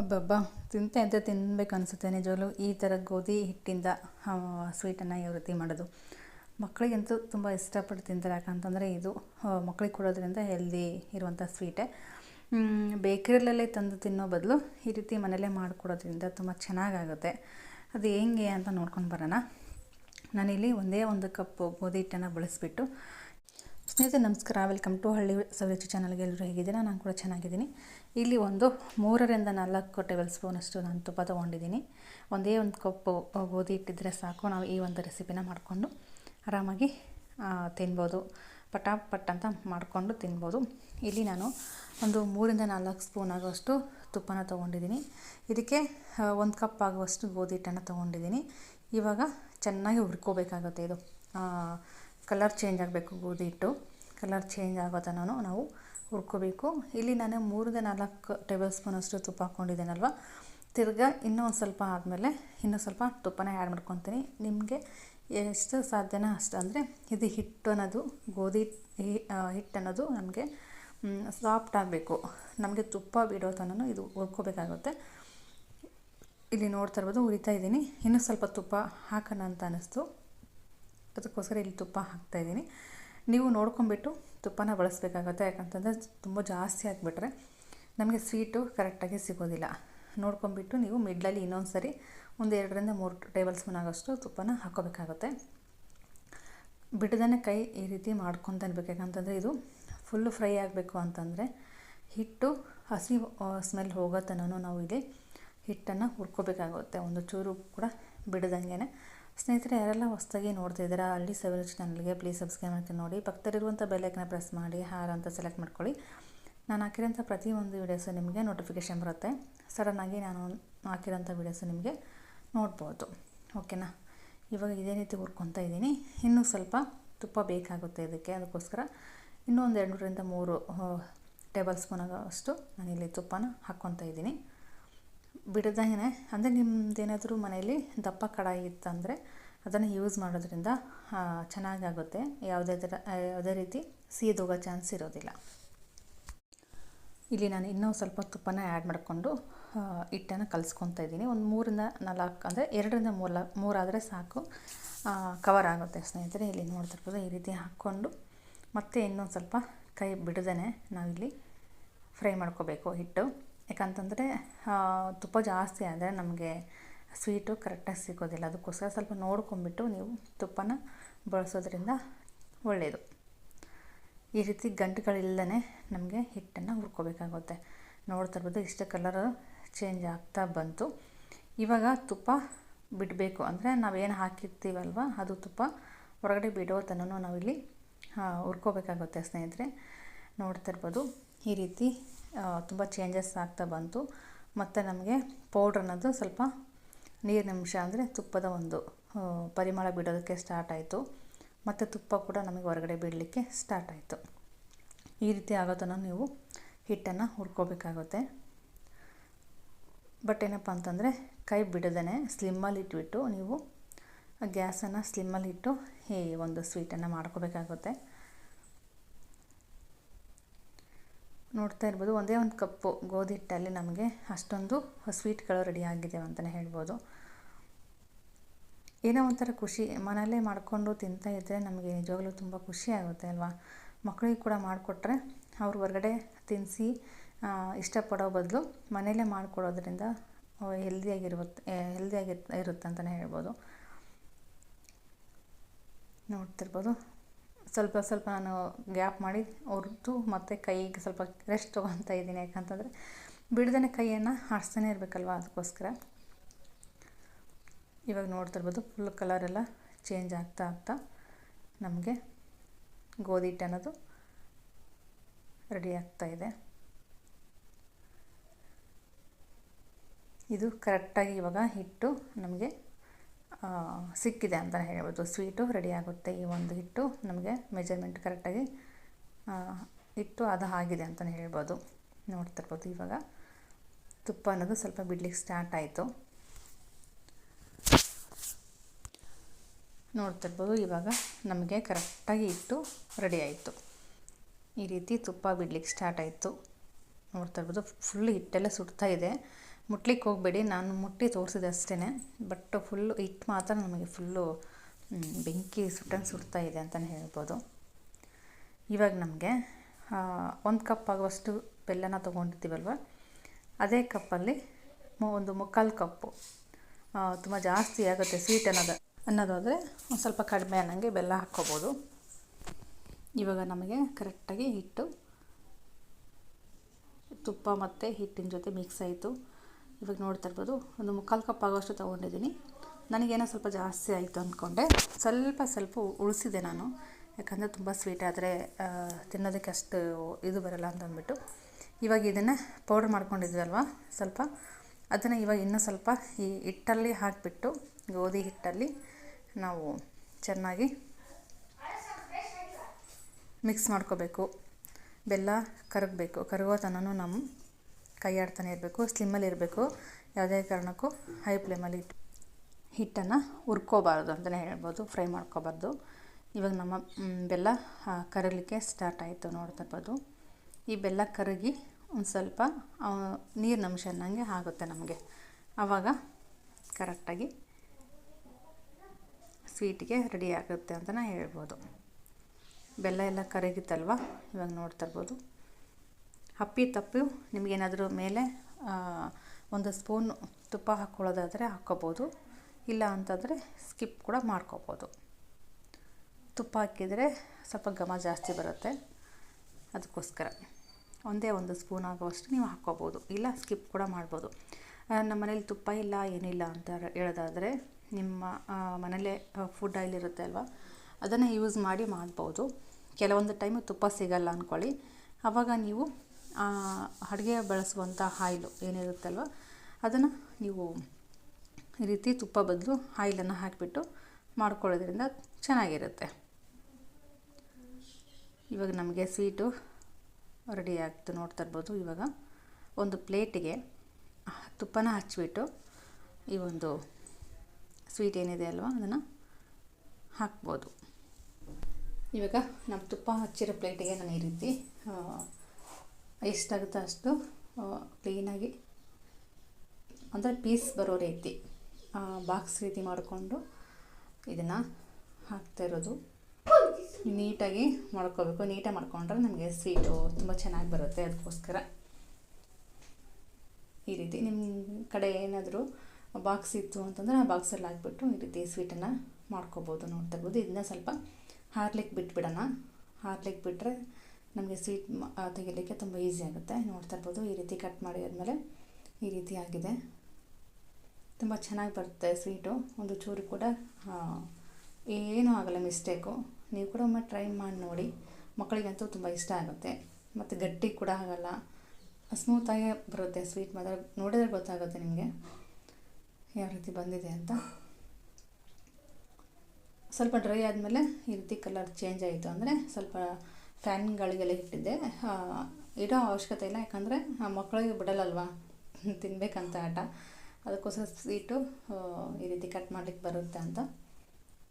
ಅಬ್ಬಬ್ಬಾ, ತಿಂತೆ ಅಂತ ತಿನ್ಬೇಕು ಅನಿಸುತ್ತೆ ನಿಜವಾಗ್ಲೂ. ಈ ಥರ ಗೋಧಿ ಹಿಟ್ಟಿಂದ ಸ್ವೀಟನ್ನು ಯಾವ ರೀತಿ ಮಾಡೋದು. ಮಕ್ಕಳಿಗಂತೂ ತುಂಬ ಇಷ್ಟಪಟ್ಟು ತಿಂತಾರೆ, ಯಾಕಂತಂದರೆ ಇದು ಮಕ್ಕಳಿಗೆ ಕೊಡೋದ್ರಿಂದ ಹೆಲ್ದಿ ಇರುವಂಥ ಸ್ವೀಟೇ ಬೇಕರಿಲಲ್ಲೇ ತಂದು ತಿನ್ನೋ ಬದಲು ಈ ರೀತಿ ಮನೇಲೇ ಮಾಡಿಕೊಡೋದ್ರಿಂದ ತುಂಬ ಚೆನ್ನಾಗಾಗುತ್ತೆ. ಅದು ಹೆಂಗೆ ಅಂತ ನೋಡ್ಕೊಂಡು ಬರೋಣ. ನಾನಿಲ್ಲಿ ಒಂದೇ ಒಂದು ಕಪ್ಪು ಗೋಧಿ ಹಿಟ್ಟನ್ನು ಬಳಸಿಬಿಟ್ಟು ಸ್ನೇಹಿತರೆ, ನಮಸ್ಕಾರ. ವೆಲ್ಕಮ್ ಟು ಹಳ್ಳಿ ಸವಿರುಚಿ ಚಾನಲ್ಗೆ ಎಲ್ಲರೂ ಹೇಗಿದ್ದೀರಾ? ನಾನು ಕೂಡ ಚೆನ್ನಾಗಿದ್ದೀನಿ. ಇಲ್ಲಿ ಒಂದು ಮೂರರಿಂದ ನಾಲ್ಕು ಟೇಬಲ್ ಸ್ಪೂನಷ್ಟು ನಾನು ತುಪ್ಪ ತೊಗೊಂಡಿದ್ದೀನಿ. ಒಂದೇ ಒಂದು ಕಪ್ಪು ಗೋಧಿ ಇಟ್ಟಿದ್ದರೆ ಸಾಕು. ನಾವು ಈ ಒಂದು ರೆಸಿಪಿನ ಮಾಡಿಕೊಂಡು ಆರಾಮಾಗಿ ತಿನ್ಬೋದು. ಪಟ ಪಟ್ ಅಂತ ಮಾಡಿಕೊಂಡು ತಿನ್ಬೋದು. ಇಲ್ಲಿ ನಾನು ಒಂದು ಮೂರಿಂದ ನಾಲ್ಕು ಸ್ಪೂನ್ ಆಗುವಷ್ಟು ತುಪ್ಪನ ತೊಗೊಂಡಿದ್ದೀನಿ. ಇದಕ್ಕೆ ಒಂದು ಕಪ್ ಆಗುವಷ್ಟು ಗೋಧಿ ಹಿಟ್ಟನ್ನು ತೊಗೊಂಡಿದ್ದೀನಿ. ಇವಾಗ ಚೆನ್ನಾಗಿ ಹುರ್ಕೋಬೇಕಾಗುತ್ತೆ ಇದು. ಕಲರ್ ಚೇಂಜ್ ಆಗಬೇಕು ಗೋಧಿ ಹಿಟ್ಟು ಕಲರ್ ಚೇಂಜ್ ಆಗೋ ತನಕ ನಾವು ಹುರ್ಕೋಬೇಕು. ಇಲ್ಲಿ ನಾನು ಮೂರಿಂದ ನಾಲ್ಕು ಟೇಬಲ್ ಸ್ಪೂನಷ್ಟು ತುಪ್ಪ ಹಾಕ್ಕೊಂಡಿದ್ದೇನಲ್ವ ತಿರ್ಗಾ ಇನ್ನೂ ಒಂದು ಸ್ವಲ್ಪ ಆದಮೇಲೆ ಇನ್ನೂ ಸ್ವಲ್ಪ ತುಪ್ಪನ ಆ್ಯಡ್ ಮಾಡ್ಕೊತೀನಿ. ನಿಮಗೆ ಎಷ್ಟು ಸಾಧ್ಯನೋ ಅಷ್ಟು, ಅಂದರೆ ಇದು ಹಿಟ್ಟು ಅನ್ನೋದು, ಗೋಧಿ ಹಿಟ್ಟು ಅನ್ನೋದು ನಮಗೆ ಸಾಫ್ಟ್ ಆಗಬೇಕು. ನಮಗೆ ತುಪ್ಪ ಬಿಡೋ ತನೂ ಇದು ಹುರ್ಕೋಬೇಕಾಗುತ್ತೆ. ಇಲ್ಲಿ ನೋಡ್ತಾ ಇರ್ಬೋದು ಉರಿತಾ ಇದ್ದೀನಿ. ಇನ್ನೂ ಸ್ವಲ್ಪ ತುಪ್ಪ ಹಾಕೋಣ ಅಂತ ಅನ್ನಿಸ್ತು ಅದಕ್ಕೋಸ್ಕರ ಇಲ್ಲಿ ತುಪ್ಪ ಹಾಕ್ತಾಯಿದ್ದೀನಿ ನೀವು ನೋಡ್ಕೊಂಬಿಟ್ಟು ತುಪ್ಪನ ಬಳಸಬೇಕಾಗುತ್ತೆ. ಯಾಕಂತಂದರೆ ತುಂಬ ಜಾಸ್ತಿ ಹಾಕ್ಬಿಟ್ರೆ ನಮಗೆ ಸ್ವೀಟು ಕರೆಕ್ಟಾಗಿ ಸಿಗೋದಿಲ್ಲ. ನೋಡ್ಕೊಂಬಿಟ್ಟು ನೀವು ಮಿಡ್ಲಲ್ಲಿ ಇನ್ನೊಂದು ಸರಿ ಒಂದು ಎರಡರಿಂದ ಮೂರು ಟೇಬಲ್ ಸ್ಪೂನ್ ಆಗೋಷ್ಟು ತುಪ್ಪನ ಹಾಕೋಬೇಕಾಗುತ್ತೆ. ಬಿಡದನ್ನೇ ಕೈ ಈ ರೀತಿ ಮಾಡ್ಕೊತ ಅನ್ಬೇಕು ಯಾಕಂತಂದರೆ ಇದು ಫುಲ್ಲು ಫ್ರೈ ಆಗಬೇಕು ಅಂತಂದರೆ ಹಿಟ್ಟು, ಹಸಿ ಸ್ಮೆಲ್ ಹೋಗೋ ತನಕ ನಾವು ಇಲ್ಲಿ ಹಿಟ್ಟನ್ನು ಹುರ್ಕೋಬೇಕಾಗುತ್ತೆ. ಒಂದು ಚೂರು ಕೂಡ ಬಿಡದಂಗೆ ಸ್ನೇಹಿತರೆ, ಯಾರೆಲ್ಲ ಹೊಸದಾಗಿ ನೋಡ್ತಿದ್ದೀರಾ ಹಳ್ಳಿ ಸವಿರು ಚಾನಲ್ಗೆ ಪ್ಲೀಸ್ ಸಬ್ಸ್ಕ್ರೈಬ್ ಮಾಡ್ಕೊಂಡು ನೋಡಿ. ಪಕ್ಕದಲ್ಲಿರುವಂಥ ಬೆಲ್ಲೈಕನ್ನ ಪ್ರೆಸ್ ಮಾಡಿ, ಹಾರ ಅಂತ ಸೆಲೆಕ್ಟ್ ಮಾಡ್ಕೊಳ್ಳಿ. ನಾನು ಹಾಕಿರೋಂಥ ಪ್ರತಿಯೊಂದು ವೀಡಿಯೋಸು ನಿಮಗೆ ನೋಟಿಫಿಕೇಷನ್ ಬರುತ್ತೆ. ಸಡನ್ನಾಗಿ ನಾನು ಹಾಕಿರೋಂಥ ವೀಡಿಯೋಸು ನಿಮಗೆ ನೋಡ್ಬೋದು. ಓಕೆನಾ ಇವಾಗ ಇದೇ ರೀತಿ ಹುರ್ಕೊತಾ ಇದ್ದೀನಿ. ಇನ್ನೂ ಸ್ವಲ್ಪ ತುಪ್ಪ ಬೇಕಾಗುತ್ತೆ ಇದಕ್ಕೆ, ಅದಕ್ಕೋಸ್ಕರ ಇನ್ನೂ ಒಂದು ಎರಡರಿಂದ ಮೂರು ಟೇಬಲ್ ಸ್ಪೂನ್ ಅಷ್ಟು ನಾನಿಲ್ಲಿ ತುಪ್ಪನ ಹಾಕ್ಕೊತಾ ಇದ್ದೀನಿ. ಬಿಡದಂಗೆ ಅಂದರೆ ನಿಮ್ಮದೇನಾದರೂ ಮನೆಯಲ್ಲಿ ದಪ್ಪ ಕಡಾಯಿ ಇತ್ತಂದರೆ ಅದನ್ನು ಯೂಸ್ ಮಾಡೋದ್ರಿಂದ ಚೆನ್ನಾಗಾಗುತ್ತೆ. ಯಾವುದೇ ಥರ ಯಾವುದೇ ರೀತಿ ಸೀದೋಗೋ ಚಾನ್ಸ್ ಇರೋದಿಲ್ಲ. ಇಲ್ಲಿ ನಾನು ಇನ್ನೂ ಸ್ವಲ್ಪ ತುಪ್ಪನ ಆ್ಯಡ್ ಮಾಡಿಕೊಂಡು ಹಿಟ್ಟನ್ನು ಕಲಿಸ್ಕೊತಾ ಇದ್ದೀನಿ. ಒಂದು ಮೂರಿಂದ ನಾಲ್ಕು, ಅಂದರೆ ಎರಡರಿಂದ ಮೂರು ಮೂರಾದರೆ ಸಾಕು. ಕವರ್ ಆಗುತ್ತೆ ಸ್ನೇಹಿತರೆ. ಇಲ್ಲಿ ನೋಡ್ತಿರ್ಬೋದು ಈ ರೀತಿ ಹಾಕ್ಕೊಂಡು. ಮತ್ತೆ ಇನ್ನೊಂದು ಸ್ವಲ್ಪ ಕೈ ಬಿಡದೇ ನಾವಿಲ್ಲಿ ಫ್ರೈ ಮಾಡ್ಕೋಬೇಕು ಹಿಟ್ಟು. ಯಾಕಂತಂದರೆ ತುಪ್ಪ ಜಾಸ್ತಿ ಆದರೆ ನಮಗೆ ಸ್ವೀಟು ಕರೆಕ್ಟಾಗಿ ಸಿಗೋದಿಲ್ಲ. ಅದಕ್ಕೋಸ್ಕರ ಸ್ವಲ್ಪ ನೋಡ್ಕೊಂಬಿಟ್ಟು ನೀವು ತುಪ್ಪನ ಬಳಸೋದ್ರಿಂದ ಒಳ್ಳೆಯದು ಈ ರೀತಿ ಗಂಟುಗಳಿಲ್ಲದೇ ನಮಗೆ ಹಿಟ್ಟನ್ನು ಹುರ್ಕೋಬೇಕಾಗುತ್ತೆ. ನೋಡ್ತಾ ಇರ್ಬೋದು, ಇಷ್ಟು ಕಲರ್ ಚೇಂಜ್ ಆಗ್ತಾ ಬಂತು. ಇವಾಗ ತುಪ್ಪ ಬಿಡಬೇಕು ಅಂದರೆ ನಾವೇನು ಹಾಕಿರ್ತೀವಲ್ವ, ಅದು ತುಪ್ಪ ಹೊರಗಡೆ ಬಿಡೋ ತನೂ ನಾವಿಲ್ಲಿ ಹುರ್ಕೋಬೇಕಾಗುತ್ತೆ ಸ್ನೇಹಿತರೆ. ನೋಡ್ತಾ ಇರ್ಬೋದು, ಈ ರೀತಿ ತುಂಬ ಚೇಂಜಸ್ ಆಗ್ತಾ ಬಂತು. ಮತ್ತು ನಮಗೆ ಪೌಡ್ರ್ ಅನ್ನೋದು ಸ್ವಲ್ಪ ನೀರಿನಂಶ ಅಂದರೆ ತುಪ್ಪದ ಒಂದು ಪರಿಮಳ ಬಿಡೋದಕ್ಕೆ ಸ್ಟಾರ್ಟ್ ಆಯಿತು. ಮತ್ತು ತುಪ್ಪ ಕೂಡ ನಮಗೆ ಹೊರಗಡೆ ಬಿಡಲಿಕ್ಕೆ ಸ್ಟಾರ್ಟ್ ಆಯಿತು. ಈ ರೀತಿ ಆಗೋದನ್ನು ನೀವು ಹಿಟ್ಟನ್ನು ಹುರ್ಕೋಬೇಕಾಗುತ್ತೆ. ಬಟ್ ಏನಪ್ಪ ಅಂತಂದರೆ ಕೈ ಬಿಡದೇ ಸ್ಲಿಮ್ಮಲ್ಲಿ ಇಟ್ಬಿಟ್ಟು ನೀವು ಗ್ಯಾಸನ್ನು ಸ್ಲಿಮ್ಮಲ್ಲಿ ಇಟ್ಟು ಈ ಒಂದು ಸ್ವೀಟನ್ನು ಮಾಡ್ಕೋಬೇಕಾಗುತ್ತೆ. ನೋಡ್ತಾ ಇರ್ಬೋದು. ಒಂದೇ ಒಂದು ಕಪ್ಪು ಗೋಧಿ ಹಿಟ್ಟಲ್ಲಿ ನಮಗೆ ಅಷ್ಟೊಂದು ಸ್ವೀಟ್ಗಳು ರೆಡಿ ಆಗಿದೆ ಅಂತಲೇ ಹೇಳ್ಬೋದು. ಏನೋ ಒಂಥರ ಖುಷಿ. ಮನೆಯಲ್ಲೇ ಮಾಡಿಕೊಂಡು ತಿಂತಾ ಇದ್ದರೆ ನಮಗೆ ನಿಜವಾಗ್ಲೂ ತುಂಬ ಖುಷಿ ಆಗುತ್ತೆ ಅಲ್ವಾ? ಮಕ್ಕಳಿಗೆ ಕೂಡ ಮಾಡಿಕೊಟ್ರೆ ಅವ್ರು ಹೊರಗಡೆ ತಿನ್ನಿಸಿ ಇಷ್ಟಪಡೋ ಬದಲು ಮನೆಯಲ್ಲೇ ಮಾಡಿಕೊಡೋದ್ರಿಂದ ಹೆಲ್ದಿಯಾಗಿರುತ್ತೆ ಹೆಲ್ದಿಯಾಗಿ ಇರುತ್ತೆ ಅಂತಲೇ ಹೇಳ್ಬೋದು. ನೋಡ್ತಿರ್ಬೋದು. ಸ್ವಲ್ಪ ಸ್ವಲ್ಪ ನಾನು ಗ್ಯಾಪ್ ಮಾಡಿ ಹೊರತು ಮತ್ತು ಕೈಗೆ ಸ್ವಲ್ಪ ರೆಸ್ಟ್ ತೊಗೊತಾ ಇದ್ದೀನಿ. ಯಾಕಂತಂದರೆ ಬಿಡ್ದೇ ಕೈಯನ್ನು ಆಡಿಸ್ತಾನೆ ಇರಬೇಕಲ್ವ ಅದಕ್ಕೋಸ್ಕರ. ಇವಾಗ ನೋಡ್ತಿರ್ಬೋದು ಫುಲ್ ಕಲರೆಲ್ಲ ಚೇಂಜ್ ಆಗ್ತಾ ಆಗ್ತಾ ನಮಗೆ ಗೋಧಿ ಹಿಟ್ಟು ಅನ್ನೋದು ರೆಡಿ ಆಗ್ತಾ ಇದೆ. ಇದು ಕರೆಕ್ಟಾಗಿ ಇವಾಗ ಹಿಟ್ಟು ನಮಗೆ ಸಿಕ್ಕಿದೆ ಅಂತ ಹೇಳ್ಬೋದು. ಸ್ವೀಟು ರೆಡಿ ಆಗುತ್ತೆ ಈ ಒಂದು ಹಿಟ್ಟು. ನಮಗೆ ಮೆಜರ್ಮೆಂಟ್ ಕರೆಕ್ಟಾಗಿ ಹಿಟ್ಟು ಅದು ಆಗಿದೆ ಅಂತಲೇ ಹೇಳ್ಬೋದು. ನೋಡ್ತಿರ್ಬೋದು ಇವಾಗ. ತುಪ್ಪ ಅನ್ನೋದು ಸ್ವಲ್ಪ ಬಿಡ್ಲಿಕ್ಕೆ ಸ್ಟಾರ್ಟ್ ಆಯಿತು. ನೋಡ್ತಿರ್ಬೋದು ಇವಾಗ ನಮಗೆ ಕರೆಕ್ಟಾಗಿ ಹಿಟ್ಟು ರೆಡಿ ಆಯಿತು. ಈ ರೀತಿ ತುಪ್ಪ ಬಿಡ್ಲಿಕ್ಕೆ ಸ್ಟಾರ್ಟ್ ಆಯಿತು. ನೋಡ್ತಾ ಇರ್ಬೋದು ಫುಲ್ ಹಿಟ್ಟೆಲ್ಲ ಸುಡ್ತಾ ಇದೆ. ಮುಟ್ಲಿಕ್ಕೆ ಹೋಗಬೇಡಿ, ನಾನು ಮುಟ್ಟಿ ತೋರಿಸಿದೆ ಅಷ್ಟೇ ಬಟ್ ಫುಲ್ಲು ಹಿಟ್ಟು ಮಾತ್ರ ನಮಗೆ ಫುಲ್ಲು ಬೆಂಕಿ ಸುಟ್ಟಂಗೆ ಸುಡ್ತಾ ಇದೆ ಅಂತಲೇ ಹೇಳ್ಬೋದು. ಇವಾಗ ನಮಗೆ ಒಂದು ಕಪ್ ಆಗುವಷ್ಟು ಬೆಲ್ಲನ ತೊಗೊಂಡಿರ್ತೀವಲ್ವ ಅದೇ ಕಪ್ಪಲ್ಲಿ ಒಂದು ಮುಕ್ಕಾಲು ಕಪ್ಪು ತುಂಬ ಜಾಸ್ತಿ ಆಗುತ್ತೆ ಸ್ವೀಟ್ ಅನ್ನೋದು. ಅನ್ನೋದಾದರೆ ಒಂದು ಸ್ವಲ್ಪ ಕಡಿಮೆ ಅನ್ನಂಗೆ ಬೆಲ್ಲ ಹಾಕ್ಕೋಬೋದು. ಇವಾಗ ನಮಗೆ ಕರೆಕ್ಟಾಗಿ ಹಿಟ್ಟು, ತುಪ್ಪ ಮತ್ತು ಹಿಟ್ಟಿನ ಜೊತೆ ಮಿಕ್ಸ್ ಆಯಿತು. ಇವಾಗ ನೋಡ್ತಾ ಇರ್ಬೋದು, ಒಂದು ಮುಕ್ಕಾಲು ಕಪ್ ಆಗೋಷ್ಟು ತೊಗೊಂಡಿದ್ದೀನಿ. ನನಗೇನೋ ಸ್ವಲ್ಪ ಜಾಸ್ತಿ ಆಯಿತು ಅಂದ್ಕೊಂಡೆ ಸ್ವಲ್ಪ ಸ್ವಲ್ಪ ಉಳಿಸಿದೆ ನಾನು. ಯಾಕಂದರೆ ತುಂಬ ಸ್ವೀಟ್ ಆದರೆ ತಿನ್ನೋದಕ್ಕೆ ಅಷ್ಟು ಇದು ಬರಲ್ಲ ಅಂತ ಅಂದ್ಬಿಟ್ಟು. ಇವಾಗ ಇದನ್ನು ಪೌಡ್ರ್ ಮಾಡ್ಕೊಂಡಿದ್ವಲ್ವ ಸ್ವಲ್ಪ. ಅದನ್ನು ಇವಾಗ ಇನ್ನೂ ಸ್ವಲ್ಪ ಈ ಹಿಟ್ಟಲ್ಲಿ ಹಾಕಿಬಿಟ್ಟು, ಗೋಧಿ ಹಿಟ್ಟಲ್ಲಿ ನಾವು ಚೆನ್ನಾಗಿ ಮಿಕ್ಸ್ ಮಾಡ್ಕೋಬೇಕು. ಬೆಲ್ಲ ಕರಗಬೇಕು. ಕರಗೋ ತನೂ ನಾವು ಕೈ ಆಡ್ತಾನೆ ಇರಬೇಕು ಸ್ಲಿಮ್ಮಲ್ಲಿ ಇರಬೇಕು. ಯಾವುದೇ ಕಾರಣಕ್ಕೂ ಹೈ ಫ್ಲೇಮಲ್ಲಿ ಇಟ್ಟು ಹಿಟ್ಟನ್ನು ಹುರ್ಕೋಬಾರ್ದು ಅಂತಲೇ ಹೇಳ್ಬೋದು ಫ್ರೈ ಮಾಡ್ಕೋಬಾರ್ದು. ಇವಾಗ ನಮ್ಮ ಬೆಲ್ಲ ಕರಗಲಿಕ್ಕೆ ಸ್ಟಾರ್ಟ್ ಆಯಿತು ನೋಡ್ತಾ ಈ ಬೆಲ್ಲ ಕರಗಿ ಒಂದು ಸ್ವಲ್ಪ ನೀರಿನ ಅಂಶ ಅನ್ನಂಗೆ ಆಗುತ್ತೆ ನಮಗೆ. ಆವಾಗ ಕರೆಕ್ಟಾಗಿ ಸ್ವೀಟಿಗೆ ರೆಡಿ ಆಗುತ್ತೆ ಅಂತಲೇ ಹೇಳ್ಬೋದು. ಬೆಲ್ಲ ಎಲ್ಲ ಕರಗಿತ್ತಲ್ವ? ಇವಾಗ ನೋಡ್ತಾ ಇರ್ಬೋದು. ಹಪ್ಪಿ ತಪ್ಪು, ನಿಮಗೇನಾದರೂ ಮೇಲೆ ಒಂದು ಸ್ಪೂನ್ ತುಪ್ಪ ಹಾಕ್ಕೊಳ್ಳೋದಾದರೆ ಹಾಕ್ಕೋಬೋದು. ಇಲ್ಲ ಅಂತಂದರೆ ಸ್ಕಿಪ್ ಕೂಡ ಮಾಡ್ಕೋಬೋದು. ತುಪ್ಪ ಹಾಕಿದರೆ ಸ್ವಲ್ಪ ಘಮ ಜಾಸ್ತಿ ಬರುತ್ತೆ. ಅದಕ್ಕೋಸ್ಕರ ಒಂದೇ ಒಂದು ಸ್ಪೂನ್ ಆಗುವಷ್ಟು ನೀವು ಹಾಕ್ಕೋಬೋದು. ಇಲ್ಲ ಸ್ಕಿಪ್ ಕೂಡ ಮಾಡ್ಬೋದು. ನಮ್ಮ ಮನೇಲಿ ತುಪ್ಪ ಇಲ್ಲ, ಏನಿಲ್ಲ ಅಂತ ಹೇಳೋದಾದರೆ ನಿಮ್ಮ ಮನೇಲೇ ಫುಡ್ ಆಯಿಲ್ ಇರುತ್ತೆ ಅಲ್ವಾ? ಅದನ್ನು ಯೂಸ್ ಮಾಡಿ ಮಾಡ್ಬೋದು. ಕೆಲವೊಂದು ಟೈಮು ತುಪ್ಪ ಸಿಗಲ್ಲ ಅಂದ್ಕೊಳ್ಳಿ ಆವಾಗ ನೀವು ಅಡುಗೆ ಬಳಸುವಂಥ ಆಯ್ಲು ಏನಿರುತ್ತಲ್ವ, ಅದನ್ನು ನೀವು ಈ ರೀತಿ ತುಪ್ಪ ಬದಲು ಆಯಿಲನ್ನು ಹಾಕಿಬಿಟ್ಟು ಮಾಡ್ಕೊಳ್ಳೋದ್ರಿಂದ ಚೆನ್ನಾಗಿರುತ್ತೆ. ಇವಾಗ ನಮಗೆ ಸ್ವೀಟು ರೆಡಿ ಆಗ್ತು ನೋಡ್ತಾ ಇರ್ಬೋದು ಇವಾಗ ಒಂದು ಪ್ಲೇಟಿಗೆ ತುಪ್ಪನ ಹಚ್ಚಿಬಿಟ್ಟು ಈ ಒಂದು ಸ್ವೀಟ್ ಏನಿದೆ ಅಲ್ವಾ, ಅದನ್ನು ಹಾಕ್ಬೋದು. ಇವಾಗ ನಮ್ಮ ತುಪ್ಪ ಹಚ್ಚಿರೋ ಪ್ಲೇಟಿಗೆ ನಾನು ಈ ರೀತಿ ಎಷ್ಟಾಗುತ್ತೋ ಅಷ್ಟು ಕ್ಲೀನಾಗಿ ಅಂದರೆ ಪೀಸ್ ಬರೋ ರೀತಿ ಬಾಕ್ಸ್ ರೀತಿ ಮಾಡಿಕೊಂಡು ಇದನ್ನು ಹಾಕ್ತಾ ಇರೋದು. ನೀಟಾಗಿ ಮಾಡ್ಕೋಬೇಕು. ನೀಟಾಗಿ ಮಾಡ್ಕೊಂಡ್ರೆ ನಮಗೆ ಸ್ವೀಟು ತುಂಬ ಚೆನ್ನಾಗಿ ಬರುತ್ತೆ ಅದಕ್ಕೋಸ್ಕರ. ಈ ರೀತಿ ನಿಮ್ಮ ಕಡೆ ಏನಾದರೂ ಬಾಕ್ಸ್ ಇತ್ತು ಅಂತಂದರೆ ಆ ಬಾಕ್ಸಲ್ಲಿ ಹಾಕ್ಬಿಟ್ಟು ಈ ರೀತಿ ಸ್ವೀಟನ್ನು ಮಾಡ್ಕೋಬೋದು, ನೋಡ್ತಾ ಇರ್ಬೋದು. ಇದನ್ನ ಸ್ವಲ್ಪ ಹಾರ್ಲಿಕ್ಕೆ ಬಿಟ್ಬಿಡೋಣ. ಹಾರ್ಲಿಕ್ಕೆ ಬಿಟ್ಟರೆ ನಮಗೆ ಸ್ವೀಟ್ ತೆಗಿಲಿಕ್ಕೆ ತುಂಬ ಈಸಿ ಆಗುತ್ತೆ. ನೋಡ್ತಾ ಇರ್ಬೋದು, ಈ ರೀತಿ ಕಟ್ ಮಾಡಿ ಆದಮೇಲೆ ಈ ರೀತಿ ಆಗಿದೆ. ತುಂಬ ಚೆನ್ನಾಗಿ ಬರುತ್ತೆ ಸ್ವೀಟು ಒಂದು ಚೂರು ಕೂಡ ಏನೂ ಆಗಲ್ಲ ಮಿಸ್ಟೇಕು ನೀವು ಕೂಡ ಒಮ್ಮೆ ಟ್ರೈ ಮಾಡಿ ನೋಡಿ. ಮಕ್ಕಳಿಗಂತೂ ತುಂಬ ಇಷ್ಟ ಆಗುತ್ತೆ. ಮತ್ತು ಗಟ್ಟಿ ಕೂಡ ಆಗಲ್ಲ. ಸ್ಮೂತಾಗೇ ಬರುತ್ತೆ ಸ್ವೀಟ್ ಮಾತ್ರ. ನೋಡಿದ್ರೆ ಗೊತ್ತಾಗುತ್ತೆ ನಿಮಗೆ ಯಾವ ರೀತಿ ಬಂದಿದೆ ಅಂತ. ಸ್ವಲ್ಪ ಡ್ರೈ ಆದಮೇಲೆ ಈ ರೀತಿ ಕಲರ್ ಚೇಂಜ್ ಆಯಿತು ಅಂದರೆ ಸ್ವಲ್ಪ ಫ್ಯಾನ್ಗಳಿಗೆಲ್ಲ ಇಟ್ಟಿದ್ದೆ. ಇಡೋ ಅವಶ್ಯಕತೆ ಇಲ್ಲ, ಯಾಕಂದರೆ ಮಕ್ಕಳಿಗೆ ಬಿಡಲ್ಲಲ್ವಾ? ತಿನ್ನಬೇಕಂತ ಆಟ. ಅದಕ್ಕೋಸ್ಕರ ಸ್ವೀಟು ಈ ರೀತಿ ಕಟ್ ಮಾಡ್ಲಿಕ್ಕೆ ಬರುತ್ತೆ ಅಂತ.